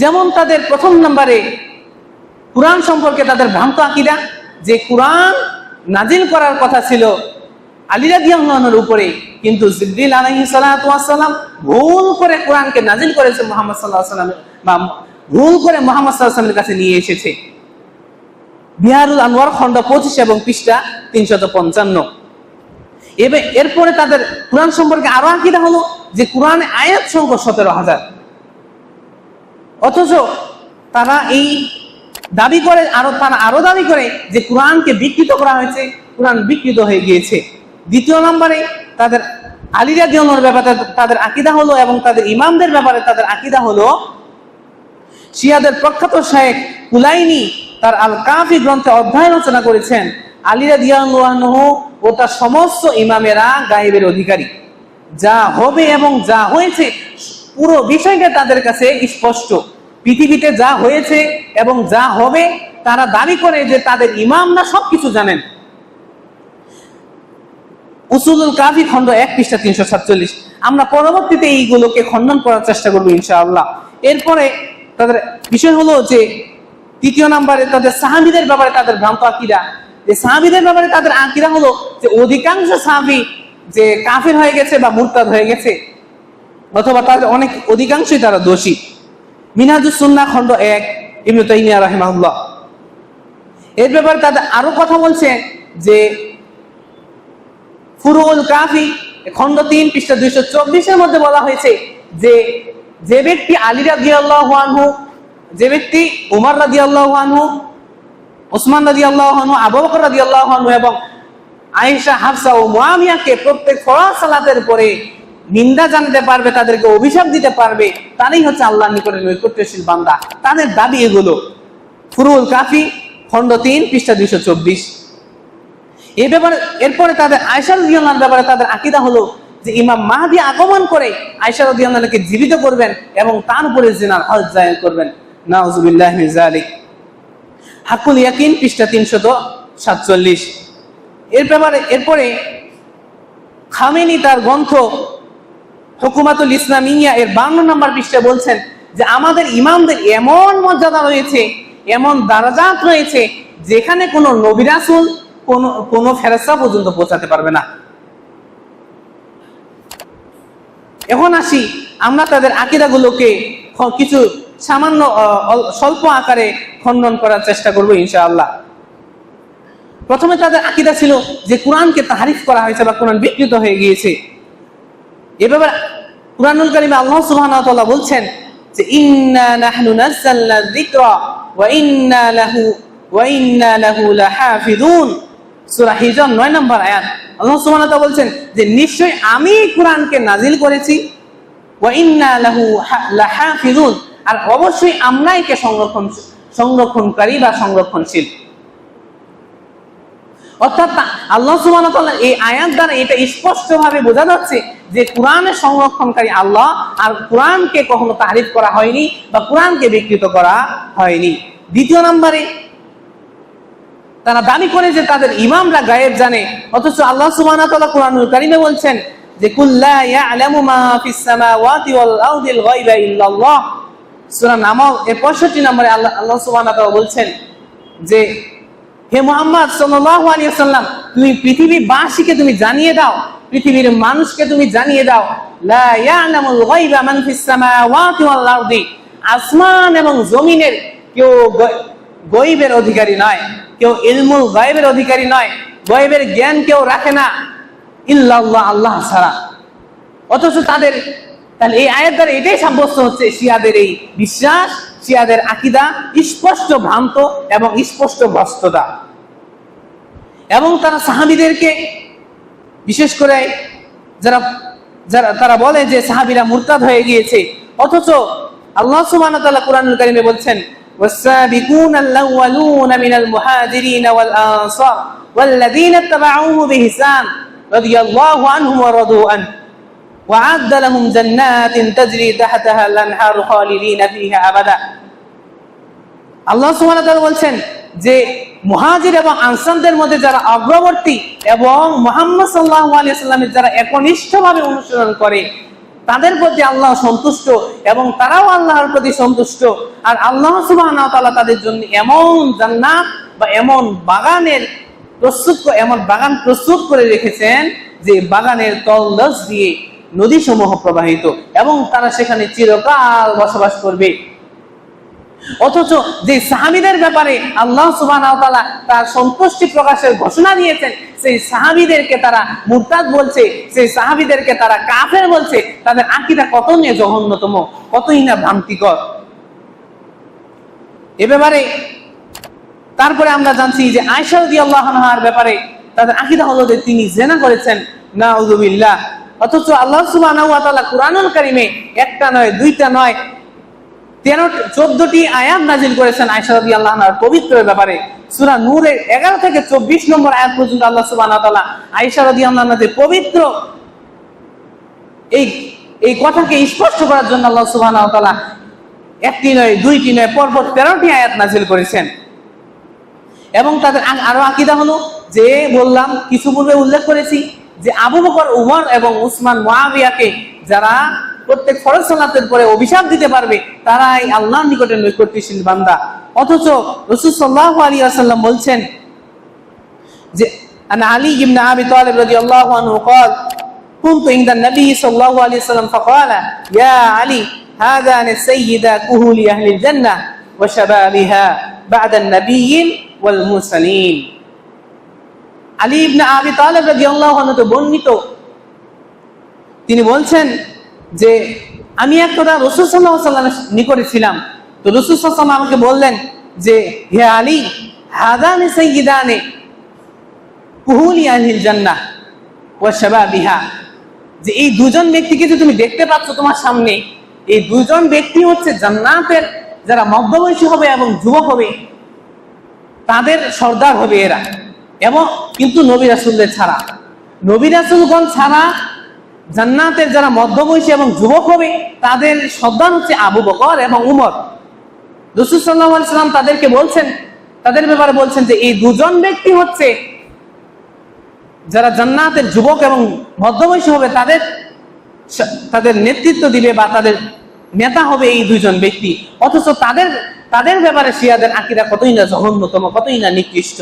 যেমন তাদের প্রথম নম্বরে কোরআন সম্পর্কে তাদের ভ্রান্ত আকিদা, যে কোরআন নাজিল করার কথা ছিল আলিরা দিয়ার উপরে, কিন্তু জিব্রিল আলহি ভুল করে কোরআনকে নাজিল করেছে মোহাম্মদ সাল্লাহ সাল্লামের বা ভুল করে মোহাম্মদ সাল্লাহামের কাছে নিয়ে এসেছে। বিহারুল আনোয়ার খণ্ড পঁচিশ এবং পৃষ্ঠা তিনশত পঞ্চান্ন। এরপরে তাদের কোরআন সম্পর্কে আরও আকিদা হলো যে কোরআনে আয়াত সংখ্যা সতেরো হাজার। অথচ তারা এই দাবি করে, আরও তারা আরও দাবি করে যে কোরআনকে বিকৃত করা হয়েছে, কোরআন বিকৃত হয়ে গিয়েছে। দ্বিতীয় নম্বরে তাদের আলিরা দিয়নের ব্যাপারে, তাদের আকিদা হলো এবং তাদের ইমামদের ব্যাপারে তাদের আকিদা হলো, শিয়াদের প্রখ্যাত শায়েক কুলাইনি তার আল কাফি গ্রন্থে অধ্যায় রচনা করেছেন। আলিরা দিয়ানহ ও তার সমস্ত ইমামেরা গায়েবের অধিকারী। যা হবে এবং যা হয়েছে, পুরো বিষয়টা তাদের কাছে স্পষ্ট। পৃথিবীতে যা হয়েছে এবং যা হবে, তারা দাবি করে যে তাদের ইমামরা সবকিছু জানেন। উসুলুল কাফি খণ্ড এক পৃষ্ঠা তিনশো সাতচল্লিশ। আমরা পরবর্তীতে এইগুলোকে খণ্ডন করার চেষ্টা করব ইনশাআল্লাহ। এরপরে তাদের বিষয় হলো যে, তৃতীয় নাম্বারে তাদের সাহাবিদের ব্যাপারে তাদের ভ্রান্ত আকিরা যে সাহাবিদের ব্যাপারে তাদের আকিরা হলো যে অধিকাংশ সাহাবি যে কাফের হয়ে গেছে বা মুরতাদ হয়ে গেছে, অথবা তাদের অনেক অধিকাংশই তারা দোষী। মিনাজুস সুন্না খণ্ড এক, ইবনু তাইমিয়া রাহিমাহুল্লাহ। এর ব্যাপারে তাদের আরও কথা বলছে যে ফুরুল কাফি খণ্ড তিন, পৃষ্ঠা দুইশো চব্বিশের মধ্যে বলা হয়েছে যে যে ব্যক্তি আলী রাজি আনহু, যে ব্যক্তি উমার রাজি আনহু ওসমান রাজি আনহু, আবু বকর রাজি আনহু এবং আয়েশা, হাফসা ও মুয়ামিয়াকে প্রত্যেক ফরজ সালাতের পরে নিন্দা জানাতে পারবে, তাদেরকে অভিশাপ দিতে পারবে, তারাই হচ্ছে আল্লাহ নিকটে নৈকট্যশীল বান্দা। তাদের দাবি এগুলো। ফুরুল কাফি খন্ড তিন, পৃষ্ঠা দুইশো চব্বিশ। এ ব্যাপারে, এরপরে তাদের আয়সা রদিয়ার ব্যাপারে তাদের আকিদা হলো যে ইমাম মাহাদি আগমন করে আয়সা রদিয়াকে জীবিত করবেন এবং তার উপরে জিনার হজ জায়ন করবেন। নাউজুবিল্লাহ মিজালিক হাকুল ইয়াকিন, পৃষ্ঠা তিনশত সাতচল্লিশ। এর ব্যাপারে, এরপরে খামেনি তার গ্রন্থ হুকুমাতুল ইসলামিয়া এর বান্ন নম্বর পৃষ্ঠা বলছেন যে আমাদের ইমামদের এমন মর্যাদা রয়েছে, এমন দারাজাত রয়েছে, যেখানে কোনো নবিরাসুল কোন কোন ফেরস্তা পর্যন্ত পৌঁছাতে পারবে না। এখন আসি, আমরা তাদের আকিদাগুলোকে কিছু সামান্য স্বল্প আকারে খণ্ডন করার চেষ্টা করব ইনশাআল্লাহ। প্রথমে তাদের আকিদা ছিল যে কোরআনকে তাহারিফ করা হয়েছে বা কোরআন বিকৃত হয়ে গিয়েছে। এ ব্যাপারে কুরআনুল কারিমে আল্লাহ সুবহানাহু ওয়া তাআলা বলছেন যে, ইন্না নাহনু নাযালনা যিকরা ওয়া ইন্না লাহু ওয়া ইন্না লাহু লাহাফিজুন সূরা হিজর 9 নম্বর আয়াত। আল্লাহ সুবহানাহু ওয়া বলছেন যে নিশ্চয় আমি কোরআনকে নাজিল করেছি। ওয়া ইন্না লাহু লাহাফিজুন আর অবশ্যই আমরা একে সংরক্ষণ, সংরক্ষণকারী বা সংরক্ষণশীল। অর্থাৎ আল্লাহ তাআলা এই আয়াত দ্বারা এটা স্পষ্টভাবে বোঝা যাচ্ছে যে কোরআনের সংরক্ষণকারী আল্লাহ আর কোরআনকে কখনো তারিফ করা হয়নি বা কোরআনকে বিকৃত করা হয়নি। দ্বিতীয় নম্বরে, তারা দাবি করে যে তাদের ইমামরা গায়েব জানে, অথচ আল্লাহ তাআলা কোরআনুল কারীমে বলছেন যে কুল্লা ইয়ালামু মা ফিস সামাওয়াতি ওয়াল আরদিল গায়বা ইল্লাল্লাহ। সূরা নামল 65 নম্বরে আল্লাহ আল্লাহ সুবহানাহু তাআলা বলছেন যে হে মোহাম্মদ ওয়াসাল্লাম, তুমি পৃথিবীবাসীকে তুমি জানিয়ে দাও, পৃথিবীর মানুষকে তুমি জানিয়ে দাও মান আসমান এবং জমিনের কেউ গ- অধিকারী নয়, কেউ ইলমুল গায়বের অধিকারী নয়, গয়বের জ্ঞান কেউ রাখে না, ইল্লাল্লাহ, আল্লাহ ছাড়া। অথচ তাদের, তাহলে এই আয়ের দ্বারা এটাই সাব্যস্ত হচ্ছে, শিয়াদের এই বিশ্বাস শিয়াদের আকিদা স্পষ্ট ভ্রান্ত এবং স্পষ্ট ভ্রষ্টতা এবং তারা সাহাবিদেরকে বিশেষ করে যারা যারা তারা বলে যে সাহাবিরা মুরতাদ হয়ে গিয়েছে অথচ আল্লাহ সুবহানাহু ওয়া তাআলা কুরআনুল কারীমে বলছেন والسابقون الأولون من المهاجرين والأنصار والذين اتبعوه بإحسان رضي الله عنهم ورضوا عنه وعد لهم جنات تجري تحتها الأنهار خالدين فيها أبدا আল্লাহ সুবহানাহু ওয়া তাআলা বলছেন যে মুহাজির এবং আনসারদের মধ্যে যারা অগ্রবর্তী এবং মুহাম্মদ সাল্লাল্লাহু আলাইহি সাল্লামের যারা একনিষ্ঠভাবে অনুসরণ করে তাদের প্রতি আল্লাহ সন্তুষ্ট এবং তারাও আল্লাহর প্রতি সন্তুষ্ট আর আল্লাহ সুবাহ তাদের জন্য এমন জান্নাত বা এমন বাগানের প্রস্তুত ক- এমন বাগান প্রস্তুত করে রেখেছেন যে বাগানের তলদস দিয়ে নদী সমূহ প্রবাহিত এবং তারা সেখানে চিরকাল বসবাস করবে। অথচ যে সাহাবিদের ব্যাপারে আল্লাহ সুবাহ তার সন্তুষ্টি প্রকাশের ঘোষণা দিয়েছেন, সেই সাহাবিদেরকে তারা মুরতাদ বলছে, সেই সাহাবিদেরকে তারা কাফের বলছে, তাদের আকিটা কত নিয়ে জঘন্যতম, কতই না ভ্রান্তিকর। এ ব্যাপারে তারপরে আমরা জানছি যে আয়সা রদি আল্লাহর ব্যাপারে তাদের আকিদা হলো যে তিনি জেনা করেছেন না উজুবিল্লাহ অথচ আল্লাহ সুবাহ কুরআনুল কারিমে একটা নয়, দুইটা নয়, তেরো, চোদ্দটি আয়াত নাজিল করেছেন আয়সা রদি আল্লাহ পবিত্র ব্যাপারে। সুরা নূরের এগারো থেকে চব্বিশ নম্বর আয়াত পর্যন্ত আল্লাহ সুবাহ আয়সা রদি আল্লাহ পবিত্র এই এই কথাকে স্পষ্ট করার জন্য আল্লাহ সুবাহ একটি নয়, দুইটি নয়, পরপর তেরোটি আয়াত নাজিল করেছেন। এবং তাদের আরও আকিদা হলো যে বললাম, কিছু পূর্বে উল্লেখ করেছি। যে আবু বকর উমর এবং উসমান মুআবিয়াকে যারা প্রত্যেক ফরজ সালাতের পরে অভিশাপ দিতে পারবে তারাই আল্লাহর নিকটে নৈকট্যশীল বান্দা অথচ রসুল সাল্লাহ আলী আসাল্লাম বলছেন যে عن علي بن ابي طالب رضي الله عنه قال كنت عند النبي صلى الله عليه وسلم فقال يا علي هذان السيدا كهول اهل الجنه وشبابها بعد النبيين والمرسلين আলী ইবনে আবি তালেব রাদিয়াল্লাহু আনহু বর্ণিত। তিনি বলছেন যে, আমি একদা রসুল সাল্লাহ সাল্লামের নিকটে ছিলাম। তো রসুল সাল্লাম আমাকে বললেন যে, হে আলী, হাদানে সাইয়িদানে কুহুলি আনহিল জান্নাহ ওয়া শাবাবিহা। যে, এই দুজন ব্যক্তিকে যে তুমি দেখতে পাচ্ছ তোমার সামনে, এই দুজন ব্যক্তি হচ্ছে জান্নাতের যারা মধ্যবয়সী হবে এবং যুবক হবে, তাদের সর্দার হবে এরা। এবং কিন্তু নবী রাসুলদের ছাড়া। নবী রাসুলগণ ছাড়া জান্নাতের যারা মধ্যবয়সী এবং যুবক হবে, তাদের সর্দার হচ্ছে আবু বকর এবং উমর। রসুল সাল্লাহ সাল্লাম তাদেরকে বলছেন, তাদের ব্যাপারে বলছেন যে এই দুজন ব্যক্তি হচ্ছে যারা জান্নাতের যুবক এবং মধ্যবয়সী হবে, তাদের তাদের নেতৃত্ব দিবে বা তাদের নেতা হবে এই দুজন ব্যক্তি। অথচ তাদের তাদের ব্যাপারে শিয়াদের আকিরা কতই না জঘন্যতম, কতই না নিকৃষ্ট।